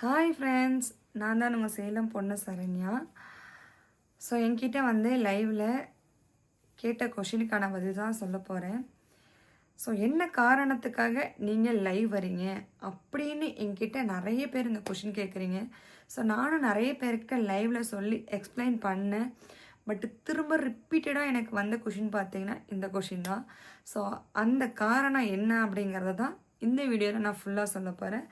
Hi friends நான் தான் உங்கள் சேலம் பொண்ணு சரண்யா. ஸோ என்கிட்ட வந்து லைவில் கேட்ட கொஷினுக்கான பதில் தான் சொல்ல போகிறேன் ஸோ என்ன காரணத்துக்காக நீங்கள் லைவ் வரீங்க அப்படின்னு என்கிட்ட நிறைய பேர் இந்த கொஷின் கேட்குறீங்க ஸோ நானும் நிறைய பேர்கிட்ட லைவில் சொல்லி எக்ஸ்பிளைன் பண்ணேன். பட் திரும்ப ரிப்பீட்டடாக எனக்கு வந்த கொஷின் பார்த்தீங்கன்னா இந்த கொஷின் தான். ஸோ அந்த காரணம் என்ன அப்படிங்கிறத தான் இந்த வீடியோவில் நான் ஃபுல்லாக சொல்ல போகிறேன்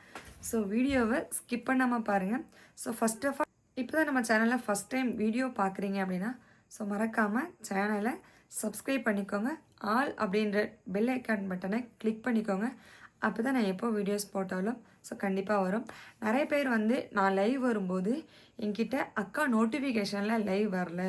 ஸோ வீடியோவை ஸ்கிப் பண்ணாமல் பாருங்கள் ஸோ ஃபஸ்ட் ஆஃப் ஆல் இப்போ தான் நம்ம சேனலில் ஃபஸ்ட் டைம் வீடியோ பார்க்குறீங்க அப்படின்னா ஸோ மறக்காமல் சேனலை சப்ஸ்கிரைப் பண்ணிக்கோங்க. ஆல் அப்படின்ற பெல் ஐக்கான் பட்டனை கிளிக் பண்ணிக்கோங்க. அப்போ தான் நான் எப்போ வீடியோஸ் போட்டாலும் ஸோ கண்டிப்பாக வரும். நிறைய பேர் வந்து நான் லைவ் வரும்போது என்கிட்ட அக்கா நோட்டிஃபிகேஷனில் லைவ் வரல.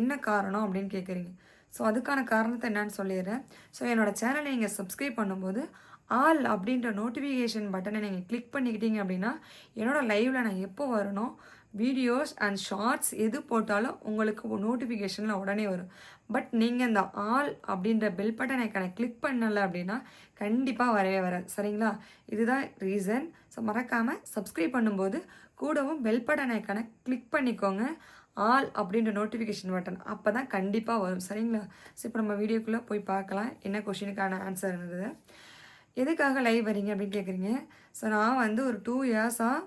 என்ன காரணம்? அப்படின்னு கேட்குறீங்க ஸோ அதுக்கான காரணத்தை என்னன்னு சொல்லிடுறேன். ஸோ என்னோடய சேனலை நீங்கள் சப்ஸ்கிரைப் பண்ணும்போது ஆல் அப்படின்ற நோட்டிஃபிகேஷன் பட்டனை நீங்கள் கிளிக் பண்ணிக்கிட்டீங்க அப்படின்னா என்னோடய லைவில் நான் எப்போ வரணும் வீடியோஸ் அண்ட் ஷார்ட்ஸ் எது போட்டாலும் உங்களுக்கு நோட்டிஃபிகேஷனில் உடனே வரும். பட் நீங்கள் இந்த ஆல் அப்படின்ற பெல் பட்டனை கணக்கு கிளிக் பண்ணலை அப்படின்னா கண்டிப்பாக வரவே வராது. சரிங்களா? இதுதான் ரீசன் ஸோ மறக்காமல் சப்ஸ்கிரைப் பண்ணும்போது கூடவும் பெல் பட்டனை கணக்கு கிளிக் பண்ணிக்கோங்க. ஆல் அப்படின்ற நோட்டிஃபிகேஷன் பட்டன் அப்போ தான் கண்டிப்பாக வரும். சரிங்களா? ஸோ இப்போ நம்ம வீடியோக்குள்ளே போய் பார்க்கலாம். என்ன கொஷினுக்கான ஆன்சர் இருந்தது? எதுக்காக லைவ் வரீங்க அப்படின்னு கேட்குறீங்க ஸோ நான் வந்து ஒரு டூ இயர்ஸாக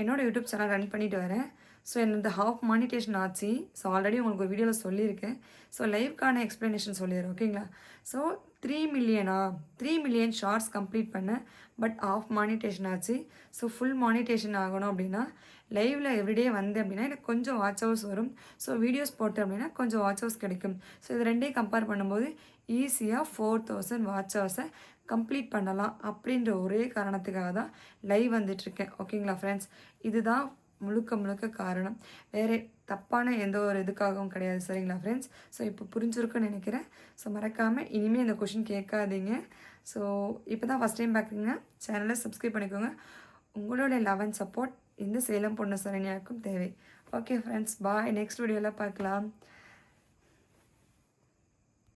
என்னோடய யூடியூப் சேனல் ரன் பண்ணிட்டு வரேன். ஸோ என்னது ஹாஃப் மானிட்டேஷன் ஆச்சு. ஸோ ஆல்ரெடி உங்களுக்கு ஒரு வீடியோவில் சொல்லியிருக்கேன். ஸோ லைவ்க்கான எக்ஸ்ப்ளனேஷன் சொல்லிடுறேன் ஓகேங்களா ஸோ த்ரீ மில்லியனா த்ரீ மில்லியன் ஷார்ட்ஸ் கம்ப்ளீட் பண்ணேன். பட் ஆஃப் மானிட்டேஷன் ஆச்சு. ஸோ ஃபுல் மானிட்டேஷன் ஆகணும் அப்படின்னா லைவில் எவ்ரிடே வந்தேன் அப்படின்னா எனக்கு கொஞ்சம் வாட்ச் ஹவர்ஸ் வரும். ஸோ வீடியோஸ் போட்டேன் அப்படின்னா கொஞ்சம் வாட்ச் ஹவர்ஸ் கிடைக்கும். ஸோ இது ரெண்டையும் கம்பேர் பண்ணும்போது ஈஸியாக ஃபோர் தௌசண்ட் வாட்ச் ஹவர்ஸை கம்ப்ளீட் பண்ணலாம் அப்படின்ற ஒரே காரணத்துக்காக தான் லைவ் வந்துட்டுருக்கேன். ஓகேங்களா ஃப்ரெண்ட்ஸ் இதுதான் முழுக்க முழுக்க காரணம். வேறு தப்பான எந்த ஒரு இதுக்காகவும் கிடையாது. சரிங்களா ஃப்ரெண்ட்ஸ் ஸோ இப்போ புரிஞ்சிருக்குன்னு நினைக்கிறேன். ஸோ மறக்காமல் இனிமேல் இந்த கொஷின் கேட்காதீங்க. ஸோ இப்போ தான் ஃபஸ்ட் டைம் பார்க்குங்க சேனலை சப்ஸ்கிரைப் பண்ணிக்கோங்க. உங்களோட லெவன் சப்போர்ட் இந்த சேலம் பொண்ணு சரணியாக்கும் தேவை. ஓகே ஃப்ரெண்ட்ஸ் பாய் நெக்ஸ்ட் வீடியோவில் பார்க்கலாம்.